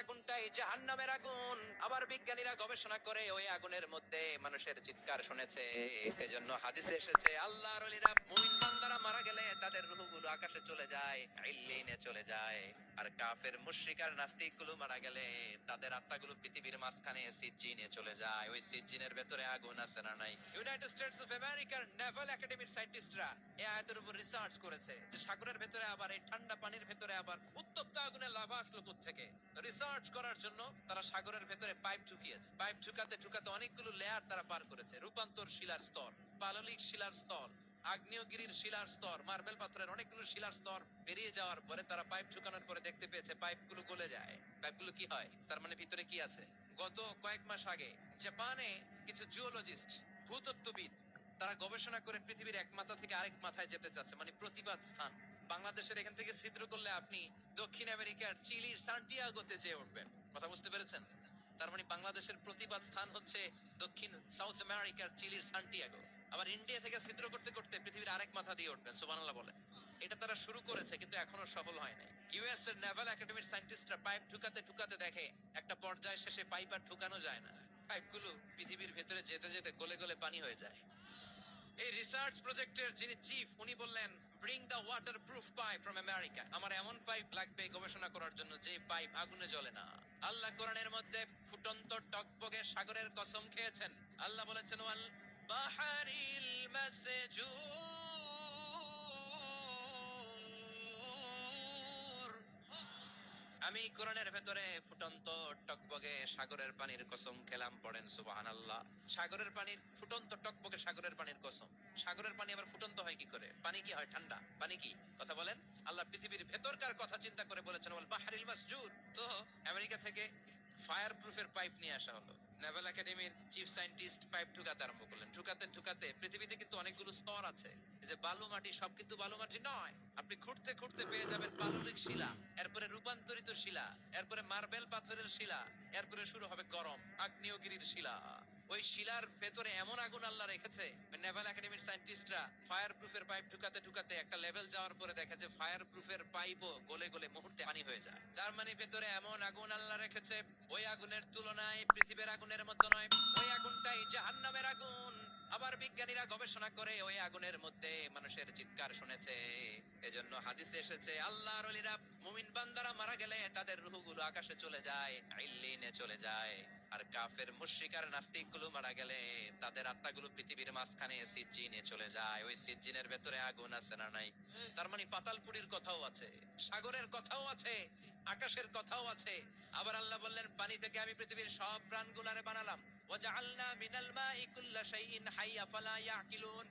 আগুনটাই জাহান্নামের আগুন। আবার বিজ্ঞানীরা গবেষণা করে ওই আগুনের মধ্যে মানুষের চিৎকার শুনেছে। এজন্য হাদিসে এসেছে, আল্লাহর ওলিরা মুমিন বান্দারা মারা গেলে তাদের রূহগুলো আকাশে চলে যায়, ইল্লিনে চলে যায়। আর কাফের মুশরিক আর নাস্তিকগুলো মারা গেলে তাদের আত্মাগুলো পৃথিবীর মাঝখানে সিজ্জিনে চলে যায়। ওই সিজ্জিনের ভেতরে আগুন আছে না নাই? ইউনাইটেড স্টেটস অফ আমেরিকার নেভাল একাডেমির সায়েন্টিস্টরা এই আয়াতের উপর রিসার্চ করেছে যে সাগরের ভেতরে আবার, এই ঠান্ডা পানির ভেতরে আবার উত্তপ্ত আগুনের লাভা আসলো থেকে রিসার্চ করার জন্য তারা সাগরের ভেতরে পাইপ ঢুকিয়েছে। পাইপ ঢুকাতে ঢুকাতে অনেকগুলো লেয়ার তারা পার করেছে। রূপান্তর শিলার স্তর, পাললিক শিলার স্তর, আগ্নেয়গিরির শিলার স্তর, মার্বেল পাথরের অনেকগুলো শিলার স্তর পেরিয়ে যাওয়ার পরে তারা পাইপ ঢুকানোর পরে দেখতে পেয়েছে পাইপগুলো গলে যায়। পাইপগুলো কি হয়? তার মানে ভিতরে কি আছে? গত কয়েক মাস আগে জাপানে কিছু জিওলজিস্ট ভূতত্ত্ববিদ তারা গবেষণা করে পৃথিবীর এক মাথা থেকে আরেক মাথায় যেতে চাচ্ছে মানে প্রতিবাদ স্থান। বাংলাদেশের এখান থেকে ছিদ্র করলে আপনি দক্ষিণ আমেরিকার চিলির সান্টিয়াগোতে যেয়ে উঠবেন। কথা বুঝতে পেরেছেন? তার মানে বাংলাদেশের প্রতিবাদ স্থান হচ্ছে দক্ষিণ সাউথ আমেরিকার চিলির সান্টিয়াগো। আবার ইন্ডিয়া থেকে ছিদ্র করতে করতে পৃথিবীর আরেক মাথা দিয়ে উঠবেন, সুবহানাল্লাহ বলে এটা তারা শুরু করেছে, কিন্তু এখনও সফল হয় নাই। ইউএস এর নেভাল একাডেমির সায়েন্টিস্টরা পাইপ ঢুকাতে ঢুকাতে দেখে, একটা পর্যায় শেষে পাইপ আর ঢুকানো যায় না। পাইপগুলো পৃথিবীর ভেতরে যেতে যেতে গলে গলে পানি হয়ে যায়। এই রিসার্চ প্রজেক্টের যিনি চিফ উনি বললেন bring the waterproof pipe from America আমার এমন পাইপ লাগবে গবেষণা করার জন্য যে পাইপ আগুনে জ্বলে না। আল্লাহ কোরআনের মধ্যে ফুটন্ত টকবগে সাগরের কসম খেয়েছেন। আল্লাহ বলেছেন, ওয়াল বাহারিল মাসজুর আমি কোরআনের ভেতরে ফুটন্ত টকবগে সাগরের পানির কসম খেলাম পড়েন, সুবহানাল্লাহ। সাগরের পানির, ফুটন্ত টকবগে সাগরের পানির কসম। সাগরের পানি আবার ফুটন্ত হয় কি করে? পানি কি হয়? ঠান্ডা। পানি কি? কথা বলেন? আল্লাহ পৃথিবীর ভেতরকার কথা চিন্তা করে বলেছেন বাহারিল মাসজুর তো আমেরিকা থেকে ফায়ার প্রুফের পাইপ নিয়ে আসা হলো। নেভাল একাডেমির চিফ সায়েন্টিস্ট পাইপ ঢুকাতে আরম্ভ করলেন। ঢুকাতে ঢুকাতে পৃথিবীতে কিন্তু অনেকগুলো স্তর আছে। যে বালু মাটি, সব কিন্তু বালু মাটি নয়। আপনি খুঁড়তে খুঁড়তে পেয়ে যাবেন পাললিক শিলা, এরপরে রূপান্তরিত শিলা, এরপরে মার্বেল পাথরের শিলা, এরপরে শুরু হবে গরম, আগ্নেয়গিরির শিলা। ওই শিলার ভেতরে এমন আগুন আল্লাহ রেখেছে নেভাল একাডেমির সায়েন্টিস্টরা ফায়ার প্রুফের পাইপ ঢুকাতে ঢুকাতে একটা লেভেল যাওয়ার পরে দেখে যে ফায়ার প্রুফের পাইপও গলে গলে মুহূর্তে পানি হয়ে যায়। তার মানে ভেতরে এমন আগুন আল্লাহ রেখেছে, ওই আগুনের তুলনায় পৃথিবীর আগুনের মতো নয়, ওই আগুনটাই জাহান্নামের আগুন। আবার বিজ্ঞানীরা গবেষণা করে ওই আগুনের মধ্যে মানুষের চিৎকার শুনেছে। এজন্য হাদিসে এসেছে, আল্লাহর ওলিরা মুমিন বান্দারা মারা গেলে তাদের রূহগুলো আকাশে চলে যায়, ইল্লিনে চলে যায়। আর কাফের মুশরিক আর নাস্তিকগুলো মারা গেলে তাদের আত্মাগুলো পৃথিবীর মাঝখানে সিজ্জিনে চলে যায়। ওই সিজ্জিনের ভেতরে আগুন আছে না নাই? তার মানে পাতালপুরির কথাও আছে, সাগরের কথাও আছে, আকাশের কথাও আছে। আবার আল্লাহ বললেন, পানি থেকে আমি পৃথিবীর সব প্রাণগুলারে বানালাম। ওয়াজআলনা মিনাল মাই কুল্লা শাইইন হাইয়া ফালা ইয়াকিলুন।